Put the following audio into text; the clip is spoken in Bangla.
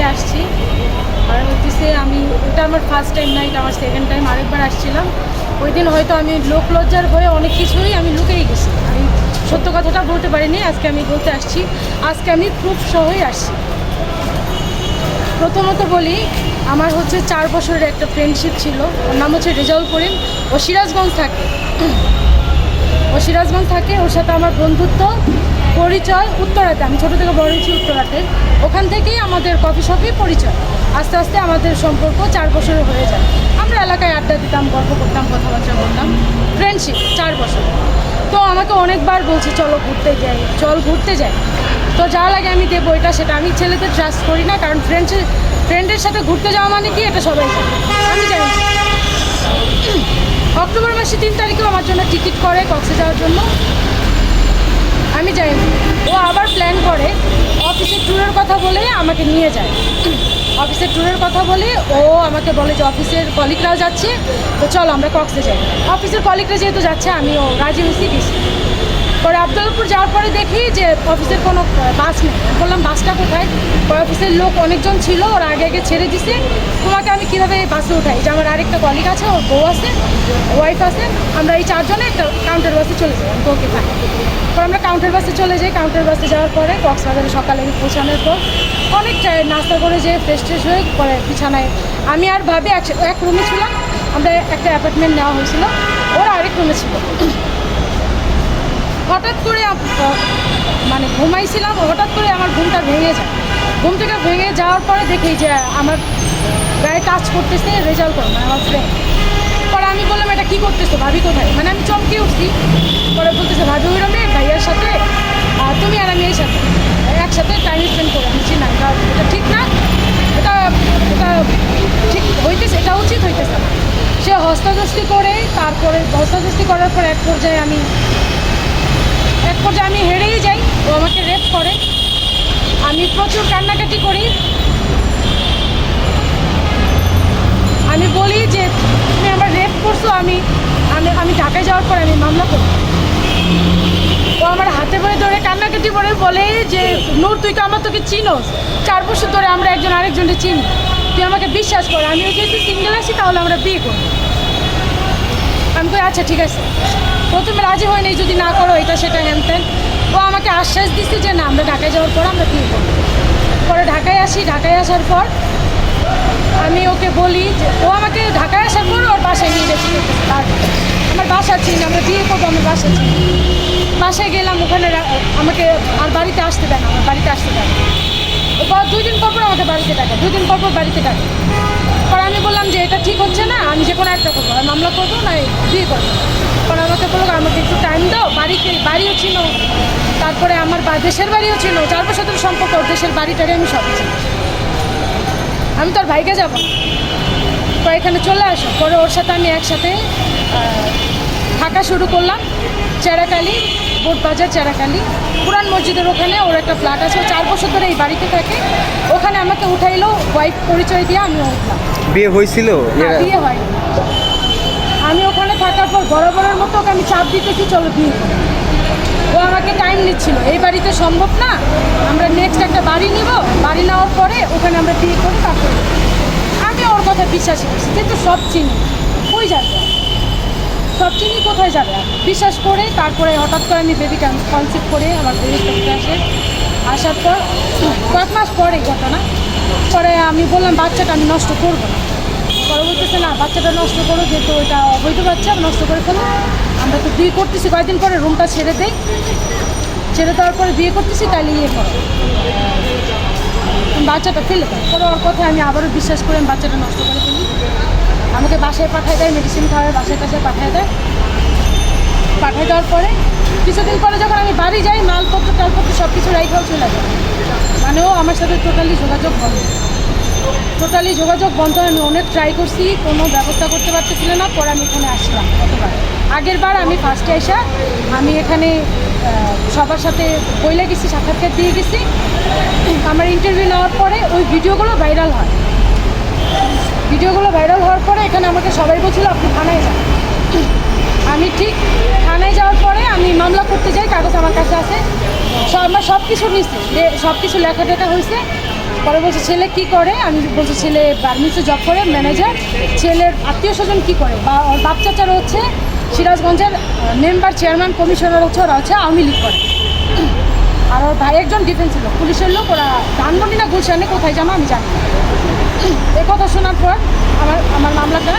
থেকে আসছি। আর হচ্ছে আমি, ওটা আমার ফার্স্ট টাইম নাইট আমার সেকেন্ড টাইম আরেকবার আসছিলাম। ওই দিন হয়তো আমি লোক লজ্জার হয়ে অনেক কিছুই আমি লুকেই গেছি। আমি সত্য কথাটা বলতে পারিনি, আজকে আমি বলতে আসছি। আজকে আমি প্রুফ সহই আসছি। প্রথমত বলি, আমার হচ্ছে চার বছরের একটা ফ্রেন্ডশিপ ছিল। ওর নাম হচ্ছে রেজাউল করিম। ও সিরাজগঞ্জ থাকে। ও সিরাজগঞ্জ থাকে, ওর সাথে আমার বন্ধুত্ব। পরিচয় উত্তরাতে, আমি ছোটো থেকে বড় হয়েছি উত্তরাতে। ওখান থেকেই আমাদের কফি শপে পরিচয়। আস্তে আস্তে আমাদের সম্পর্ক চার বছরের হয়ে যায়। আমরা এলাকায় আড্ডা দিতাম, গল্প করতাম, কথাবার্তা বলতাম। ফ্রেন্ডশিপ চার বছর। তো আমাকে অনেকবার বলছে, চলো ঘুরতে যাই, চল ঘুরতে যাই। তো যা লাগে আমি দেবো এটা, সেটা আমি ছেলেদের ট্রাস্ট করি না, কারণ ফ্রেন্ডসের ফ্রেন্ডের সাথে ঘুরতে যাওয়া মানে কি? এটা সবাই আমি জানি অক্টোবর মাসে তিন তারিখেও আমার জন্য টিকিট করে কক্সে যাওয়ার জন্য। আমি যাই। ও আবার প্ল্যান করে অফিসের ট্যুরের কথা বলে আমাকে নিয়ে যায়। অফিসের ট্যুরের কথা বলে ও আমাকে বলে যে অফিসের কলিগরাও যাচ্ছে, তো চলো আমরা কক্সে যাই। অফিসের কলিগরা যেহেতু যাচ্ছে আমি ও রাজি হয়েছি, গেছি। পরে আবদুল্লাপুর যাওয়ার পরে দেখি যে অফিসের কোনো বাস নেই। বললাম, বাসটা কোথায়? পরে অফিসের লোক অনেকজন ছিল, ওরা আগে আগে ছেড়ে দিছে। তোমাকে আমি কীভাবে এই বাসে উঠাই? যে আমার আরেকটা কলিগ আছে, ওর বউ আছে ওয়াইফ আছে, আমরা এই চারজনে একটা কাউন্টার বাসে চলে যাই ওকে থাকি। পরে আমরা কাউন্টার বাসে চলে যাই কাউন্টার বাসে যাওয়ার পরে কক্সবাজারে সকালে পৌঁছানোর পর অনেক নাস্তা করে যে ফ্রেশ ট্রেশ হয়ে পরে বিছানায় আমি আর ভাবি, এক রুমে ছিলাম, আমরা একটা অ্যাপার্টমেন্ট নেওয়া হয়েছিল, ওরা আরেক রুমে ছিল। হঠাৎ করে মানে ঘুমাইছিলাম, হঠাৎ করে আমার ঘুমটা ভেঙে যায়। ঘুম থেকে ভেঙে যাওয়ার পরে দেখি যে আমার গায়ে কাজ করতেছে রেজাল্ট করো মানে আমার ফ্রেন্ড পরে আমি বললাম, এটা কী করতেছো? ভাবি কোথায়? মানে আমি চমকে উঠছি। পরে বলতেছে, ভাবি ওই রমে ভাইয়ার সাথে আর তুমি আর আমি এই সাথে। একসাথে টাইম স্পেন্ড করে আমি না, এটা এটা ঠিক না। এটা এটা ঠিক হইতেছে, এটা উচিত হইতেছে সে হস্তাদস্তি করে, তারপরে হস্তাদস্তি করার পর এক পর্যায়ে আমি এক পর্যায়ে আমি হেরেই যাই, ও আমাকে রেপ করে। আমি প্রচুর কান্নাকাটি করি। আমি বলি যে, তুমি আমার রেপ করছ, আমি আমি আমি ঢাকায় যাওয়ার পর আমি মামলা করব। ও আমার হাতে পরে ধরে কান্নাকাটি করে বলে যে, নূর, তুই তো আমার তোকে চিনোস। চার বছর ধরে আমরা একজন আরেকজনকে চিনি। তুই আমাকে বিশ্বাস কর আমি যেহেতু সিঙ্গেল আছি, তাহলে আমরা বিয়ে করব। আমি কই আচ্ছা ঠিক আছে। প্রথমে রাজি হয় নাই যদি না করো, এটা সেটা হ্যান ত্যান। ও আমাকে আশ্বাস দিচ্ছে যে, না, আমরা ঢাকায় যাওয়ার পর আমরা করব পরে ঢাকায় আসি, ঢাকায় আসার পর আমি ওকে বলি যে, ও আমাকে ঢাকায় আসার পর ওর বাসায় নিয়ে আর আমার বাসা চিনি, আমরা বিয়ে করব, আমার বাসা চিনি। বাসায় গেলাম, ওখানে আমাকে আর বাড়িতে আসতে দেয় না, আমার বাড়িতে আসতে দেয় না। দুই দিন পর পর আমাকে বাড়িতে ডাকে, দুই দিন পর পর বাড়িতে ডাকে। পরে আমি বললাম যে এটা ঠিক হচ্ছে না, আমি যে কোনো একটা করব। মামলা করব না বিয়ে করব। পরে আমাকে বলল, আমাকে একটু টাইম দাও বাড়িতে বাড়িও ছিল তারপরে আমার দেশের বাড়িও ছিল চার ধরে সম্পর্ক, দেশের বাড়িটারে আমি সব আমি তোর ভাইকে যাব তো এখানে চলে আসো। পরে ওর সাথে আমি একসাথে থাকা শুরু করলাম। চেরাকালি বোটবাজার চেরাকালি। পুরান মসজিদের ওখানে ওর একটা ফ্ল্যাট আছে। চার বছর ধরে এই বাড়িতে থাকে। ওখানে আমাকে উঠাইলো ওয়াইফ পরিচয় দিয়ে আমি উঠলাম। বিয়ে হয়েছিল? না বিয়ে হয়নি। আমি ওখানে থাকার পর বরাবরের মতো ওকে আমি চাপ দিতেছি চলো বিয়ে। ও আমাকে টাইম নিচ্ছিল। এই বাড়িতে সম্ভব না। আমরা নেক্সট একটা বাড়ি নিব। বাড়ি নেওয়ার পরে ওখানে আমরা বিয়ে করি তারপরে আমি ওর কথা বিশ্বাস করছি। কিন্তু সব চিনি। কই যাবে? সব চিনি কোথায় যাবে? বিশ্বাস করে তারপরে হঠাৎ করে আমি বেবি কনসেপ্ট করে আমার বেবি করতে আসে। আসার পর কয়েক মাস পরে ঘটনা। পরে আমি বললাম বাচ্চাটা আমি নষ্ট করব না। পরে বলতেছে, না, বাচ্চাটা নষ্ট করো, যেহেতু ওইটা অবৈধ বাচ্চা, নষ্ট করে ফেলো। আমরা তো বিয়ে করতেছি, কয়েকদিন পরে রুমটা ছেড়ে দেই। ছেড়ে দেওয়ার পরে বিয়ে করতেছি তাহলে ইয়ে করো। বাচ্চাটা ফেলে পরে ওর কথা আমি আবারও বিশ্বাস করে বাচ্চাটা নষ্ট করে ফেলি। আমাকে বাসায় পাঠিয়ে দেয় মেডিসিন খাওয়ায়, বাসায় টাসায় পাঠিয়ে দেয়। পাঠিয়ে দেওয়ার পরে কিছুদিন পরে যখন আমি বাড়ি যাই, মালপত্র টালপত্র সব কিছু রাইখাও চলে যায়। মানে ও আমার সাথে টোটালি যোগাযোগ বন্ধ। টোটালি যোগাযোগ বন্ধ, আমি অনেক ট্রাই করছি, কোনো ব্যবস্থা করতে পারতেছিল না, পরে আমি এখানে আসলাম, গতবার। আগের বার আমি ফার্স্টে আসা আমি এখানে সবার সাথে বইলে গেছি, সাক্ষাৎকার দিয়ে গেছি। আমার ইন্টারভিউ নেওয়ার পরে ওই ভিডিওগুলো ভাইরাল হয়। ভিডিওগুলো ভাইরাল হওয়ার পরে এখানে আমাকে সবাই বলছিল, আপনি থানায় যান। আমি ঠিক থানায় যাওয়ার পরে আমি মামলা করতে যাই, কাগজ আমার কাছে আছে। আমার সব কিছু নিচ্ছে সব কিছু লেখা টেখা হয়েছে। পরে বলছে, ছেলে কি করে? আমি বলছি, ছেলে গার্মেন্টসে জব করে ম্যানেজার ছেলের আত্মীয় স্বজন কী করে? বা ওর বাপ চাচারা হচ্ছে সিরাজগঞ্জের মেম্বার চেয়ারম্যান কমিশনার হচ্ছে, ওরা হচ্ছে আওয়ামী লীগ করে। আর ওর ভাই একজন ডিফেন্সের লোক, পুলিশের লোক, ওরা ধানমন্ডি না গুলশানে কোথায় জানো আমি জানি না। এ কথা শোনার পর আমার আমার মামলাটা